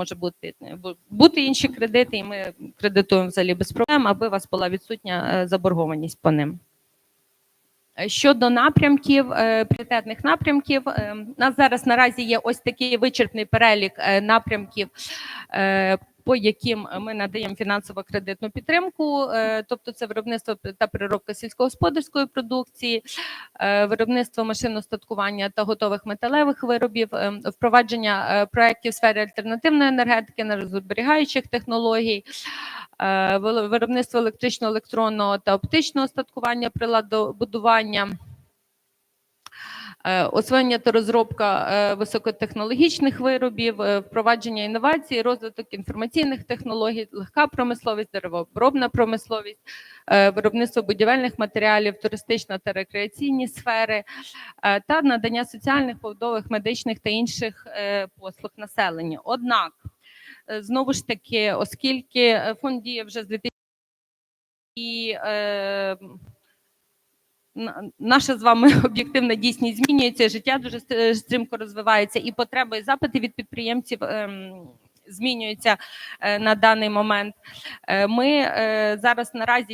може бути бути інші кредити, і ми кредитуємо взагалі без проблем, аби у вас була відсутня е, заборгованість по ним. Е, Щодо напрямків, е, пріоритетних напрямків, у нас зараз наразі є ось такий вичерпний перелік напрямків, по яким ми надаємо фінансово-кредитну підтримку, е, тобто це виробництво та переробка сільськогосподарської продукції, е, виробництво машиностаткування та готових металевих виробів, е, впровадження проєктів в сфері альтернативної енергетики, енергозберігаючих технологій, виробництво електричного, електронного та оптичного устаткування, приладобудування, освоєння та розробка е, високотехнологічних виробів, е, впровадження інновацій, розвиток інформаційних технологій, легка промисловість, деревообробна промисловість, е, виробництво будівельних матеріалів, туристична та рекреаційні сфери е, та надання соціальних, побутових, медичних та інших е, послуг населенню. Однак, е, знову ж таки, оскільки е, фонд діє вже з 2000 і е, наша з вами об'єктивна дійсність змінюється, життя дуже стрімко розвивається, і потреби і запити від підприємців ем, змінюються е, на даний момент. Е, Ми е, зараз наразі